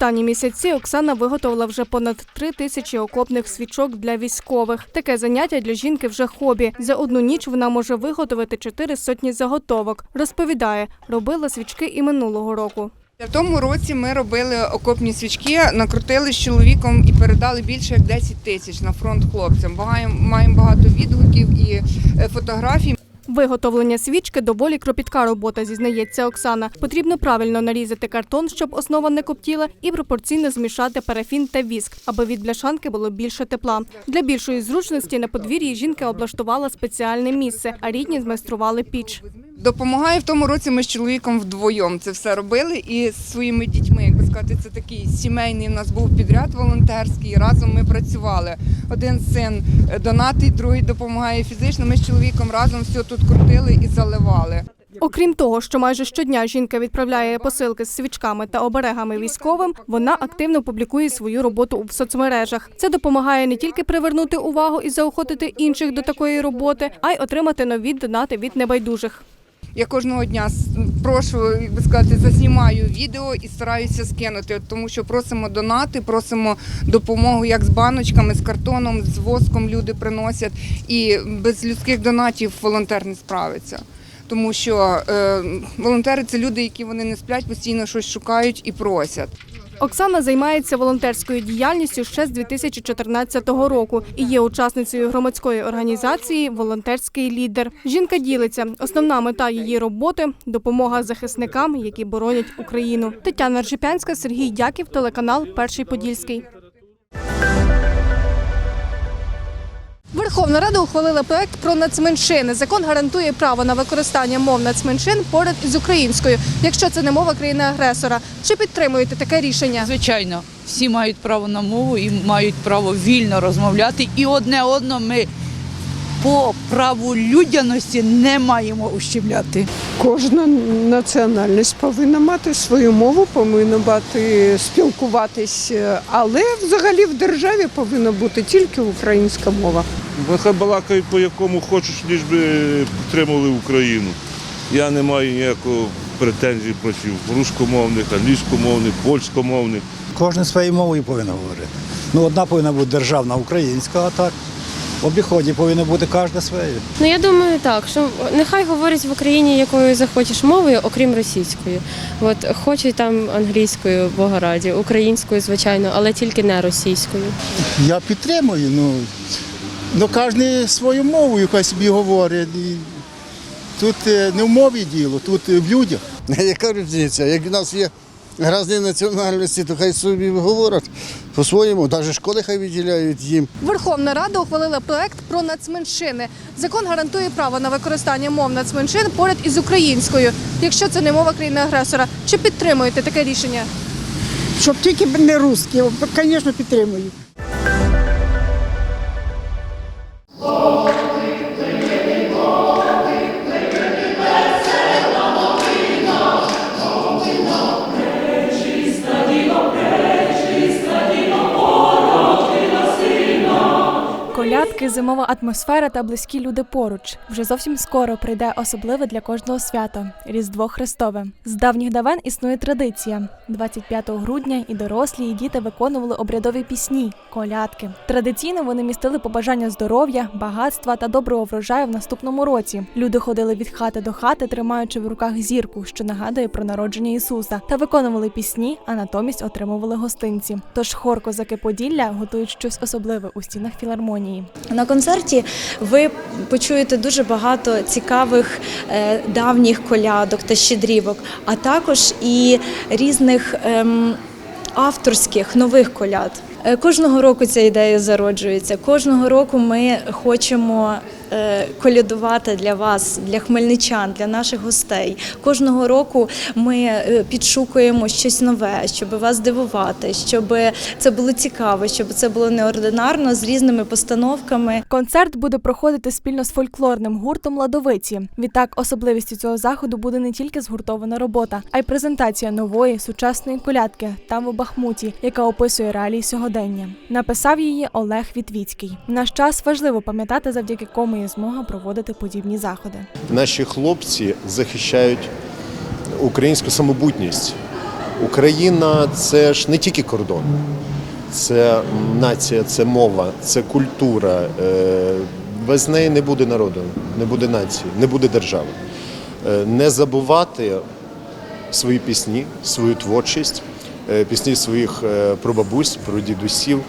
останні місяці Оксана виготовила вже понад три тисячі окопних свічок для військових. Таке заняття для жінки вже хобі. За одну ніч вона може виготовити чотири сотні заготовок. Розповідає, робила свічки і минулого року. В тому році ми робили окопні свічки, накрутили з чоловіком і передали більше як 10 тисяч на фронт хлопцям. Маємо, багато відгуків і е, фотографій. Виготовлення свічки доволі кропітка робота, зізнається Оксана. Потрібно правильно нарізати картон, щоб основа не коптіла, і пропорційно змішати парафін та віск, аби від бляшанки було більше тепла. Для більшої зручності на подвір'ї жінка облаштувала спеціальне місце, а рідні змайстрували піч. Допомагає в тому році ми з чоловіком вдвоєм це все робили і з своїми дітьми, як би сказати, це такий сімейний у нас був підряд волонтерський. Разом ми працювали. Один син е, донатить, другий допомагає фізично. Ми з чоловіком разом все тут крутили і заливали. Окрім того, що майже щодня жінка відправляє посилки з свічками та оберегами військовим, вона активно публікує свою роботу в соцмережах. Це допомагає не тільки привернути увагу і заохотити інших до такої роботи, а й отримати нові донати від небайдужих. Я кожного дня прошу, як би сказати, заснімаю відео і стараюся скинути, тому що просимо донати, просимо допомогу як з баночками, з картоном, з воском люди приносять. І без людських донатів волонтер не справиться. Тому що е, волонтери це люди, які вони не сплять, постійно щось шукають і просять. Оксана займається волонтерською діяльністю ще з 2014 року і є учасницею громадської організації Волонтерський лідер. Жінка ділиться. Основна мета її роботи допомога захисникам, які боронять Україну. Тетяна Ржепянська, Сергій Дяків, телеканал Перший Подільський. Верховна Рада ухвалила проект про нацменшини. Закон гарантує право на використання мов нацменшин поряд із українською, якщо це не мова країни-агресора. Чи підтримуєте таке рішення? Звичайно, всі мають право на мову і мають право вільно розмовляти. І одне одного ми по праву людяності не маємо ущемляти. Кожна національність повинна мати свою мову, повинна мати спілкуватись, але взагалі в державі повинна бути тільки українська мова. Нехай балакають по якому хочеш, ніж би підтримували Україну. Я не маю ніякого претензій проти рускомовних, англійськомовних, польськомовних. Кожен своєю мовою повинен говорити. Ну, одна повинна бути державна українська, а так в обіході повинна бути кожна своєю. Ну я думаю, так що нехай говорять в Україні якою захочеш мовою, окрім російської. От хочуть там англійською, бога раді, українською, звичайно, але тільки не російською. Я підтримую. Ну, ну кожен свою мову хай собі говорить. Тут е, не в мові діло, тут е, в людях. Яка різниця? Як в нас є різні національності, то хай собі говорять по-своєму, навіть школи хай виділяють їм. Верховна Рада ухвалила проект про нацменшини. Закон гарантує право на використання мов нацменшин поряд із українською, якщо це не мова країни-агресора. Чи підтримуєте таке рішення? Щоб тільки не русські, звісно, підтримую. Колядки, зимова атмосфера та близькі люди поруч. Вже зовсім скоро прийде особливе для кожного свято Різдво Христове. З давніх давен існує традиція. 25 грудня і дорослі, і діти виконували обрядові пісні, колядки. Традиційно вони містили побажання здоров'я, багатства та доброго врожаю в наступному році. Люди ходили від хати до хати, тримаючи в руках зірку, що нагадує про народження Ісуса, та виконували пісні, а натомість отримували гостинці. Тож хор козаки Поділля готують щось особливе у стінах філармонії. На концерті ви почуєте дуже багато цікавих е, давніх колядок та щедрівок, а також і різних ем, авторських нових коляд. Е, Кожного року ця ідея зароджується. Кожного року ми хочемо колядувати для вас, для хмельничан, для наших гостей. Кожного року ми е, підшукуємо щось нове, щоб вас здивувати, щоб це було цікаво, щоб це було неординарно з різними постановками. Концерт буде проходити спільно з фольклорним гуртом Ладовиці. Відтак, особливістю цього заходу буде не тільки згуртована робота, а й презентація нової сучасної колядки там у Бахмуті, яка описує реалії сьогодення. Написав її Олег Вітвіцький. Наш час важливо пам'ятати, завдяки кому є змога проводити подібні заходи. Наші хлопці захищають українську самобутність. Україна це ж не тільки кордон, це нація, це мова, це культура. Е, Без неї не буде народу, не буде нації, не буде держави. Е, Не забувати свої пісні, свою творчість, е, пісні своїх прабабусь, прадідусів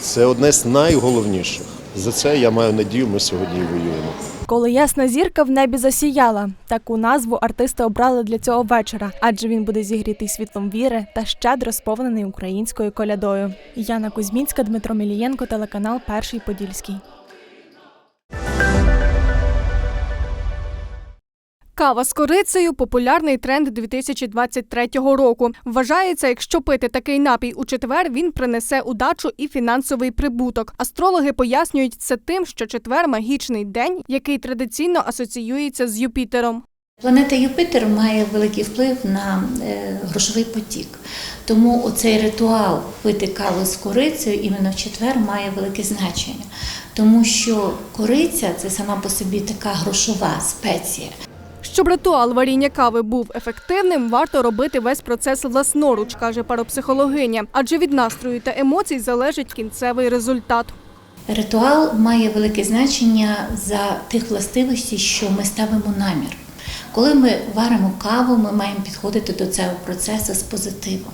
це одне з найголовніших. За це я маю надію, ми сьогодні воюємо. Коли ясна зірка в небі засіяла, таку назву артисти обрали для цього вечора, адже він буде зігрітий світлом віри та щедро сповнений українською колядою. Яна Кузьмінська, Дмитро Мілієнко, телеканал Перший Подільський. Кава з корицею популярний тренд 2023 року. Вважається, якщо пити такий напій у четвер, він принесе удачу і фінансовий прибуток. Астрологи пояснюють це тим, що четвер магічний день, який традиційно асоціюється з Юпітером. Планета Юпітер має великий вплив на е, грошовий потік. Тому оцей ритуал пити каву з корицею іменно в четвер має велике значення. Тому що кориця це сама по собі така грошова спеція. Щоб ритуал варіння кави був ефективним, варто робити весь процес власноруч, каже парапсихологиня, адже від настрою та емоцій залежить кінцевий результат. Ритуал має велике значення за тих властивостей, що ми ставимо намір. Коли ми варимо каву, ми маємо підходити до цього процесу з позитивом.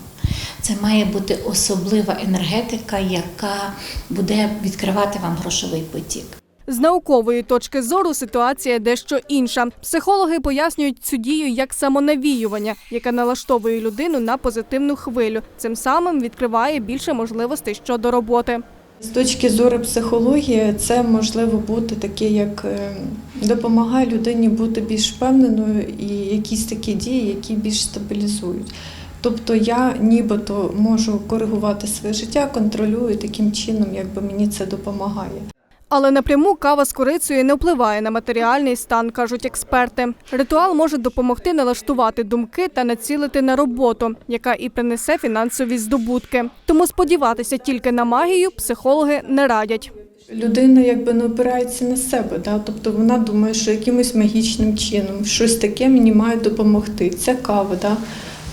Це має бути особлива енергетика, яка буде відкривати вам грошовий потік. З наукової точки зору ситуація дещо інша. Психологи пояснюють цю дію як самонавіювання, яке налаштовує людину на позитивну хвилю. Цим самим відкриває більше можливостей щодо роботи. З точки зору психології, це можливо бути таке, як е, допомагає людині бути більш впевненою і якісь такі дії, які більш стабілізують. Тобто я нібито можу коригувати своє життя, контролюю таким чином, якби мені це допомагає. Але напряму кава з корицею не впливає на матеріальний стан, кажуть експерти. Ритуал може допомогти налаштувати думки та націлити на роботу, яка і принесе фінансові здобутки. Тому сподіватися тільки на магію психологи не радять. Людина якби не опирається на себе, да? тобто вона думає, що якимось магічним чином щось таке мені має допомогти. Це кава, да?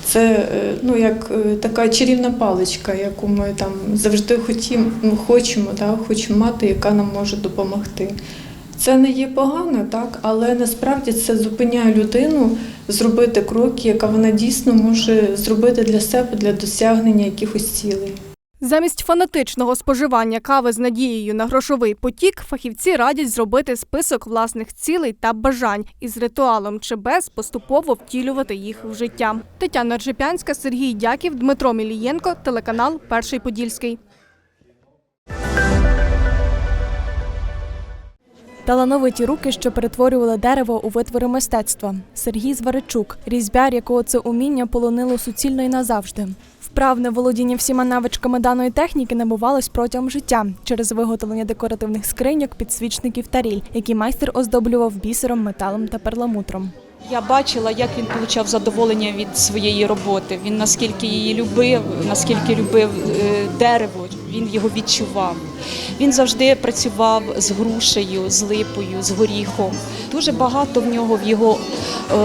Це е, ну, як е, така чарівна паличка, яку ми там завжди хотім, ну, хочемо, да? хочемо мати, яка нам може допомогти. Це не є погано, так, але насправді це зупиняє людину зробити кроки, яка вона дійсно може зробити для себе для досягнення якихось цілей. Замість фанатичного споживання кави з надією на грошовий потік, фахівці радять зробити список власних цілей та бажань і з ритуалом чи без поступово втілювати їх в життя. Тетяна Ржепянська, Сергій Дяків, Дмитро Мілієнко, телеканал Перший Подільський. Талановиті руки, що перетворювали дерево у витвори мистецтва. Сергій Зваричук, різьбяр, якого це уміння полонило суцільно і назавжди. Вправне володіння всіма навичками даної техніки набувалось протягом життя через виготовлення декоративних скриньок, підсвічників та ріль, які майстер оздоблював бісером, металом та перламутром. Я бачила, як він отримав задоволення від своєї роботи. Він наскільки її любив, наскільки любив е, дерево, він його відчував. Він завжди працював з грушею, з липою, з горіхом. Дуже багато в нього в його е,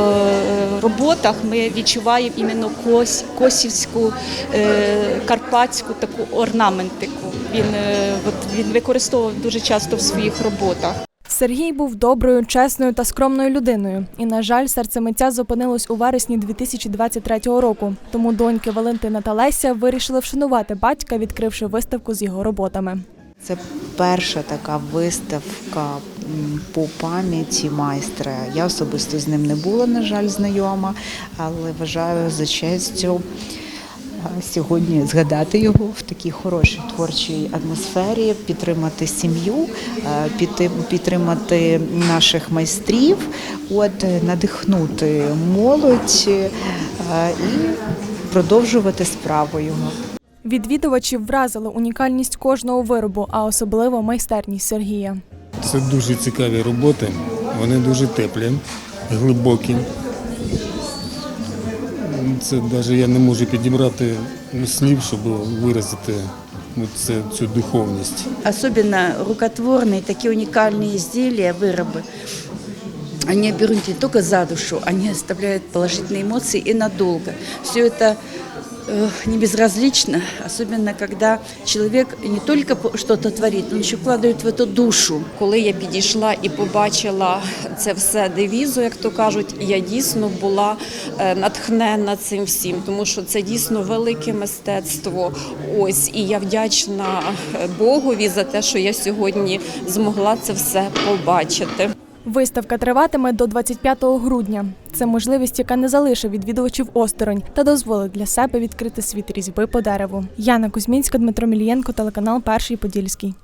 роботах ми відчуваємо іменно кось, косівську, е, карпатську таку орнаментику. Він, е, от, він використовував дуже часто в своїх роботах. Сергій був доброю, чесною та скромною людиною. І, на жаль, серце митця зупинилось у вересні 2023 року. Тому доньки Валентина та Леся вирішили вшанувати батька, відкривши виставку з його роботами. Це перша така виставка по пам'яті майстра. Я особисто з ним не була, на жаль, знайома, але вважаю за честю сьогодні згадати його в такій хорошій творчій атмосфері, підтримати сім'ю, піти- підтримати наших майстрів, от е, надихнути молодь е, і продовжувати справу його. Відвідувачів вразила унікальність кожного виробу, а особливо майстерність Сергія. Це дуже цікаві роботи, вони дуже теплі, глибокі. Це навіть я не можу підібрати слів, щоб виразити ну, це, цю духовність. Особенно рукотворные, такие уникальные изделия, вырабы. Они берут не только за душу, они оставляют положительные эмоции и надолго. Все это э, не безразлично, особенно когда человек не только что-то творит, но еще вкладывает в это душу. Коли я підійшла і побачила це все девізу, як то кажуть, я дійсно була е, натхнена цим всім, тому що це дійсно велике мистецтво. Ось і я вдячна е, Богові за те, що я сьогодні змогла це все побачити. Виставка триватиме до 25 грудня. Це можливість, яка не залишить відвідувачів осторонь та дозволить для себе відкрити світ різьби по дереву. Яна Кузьмінська, Дмитро Мілієнко, телеканал Перший Подільський.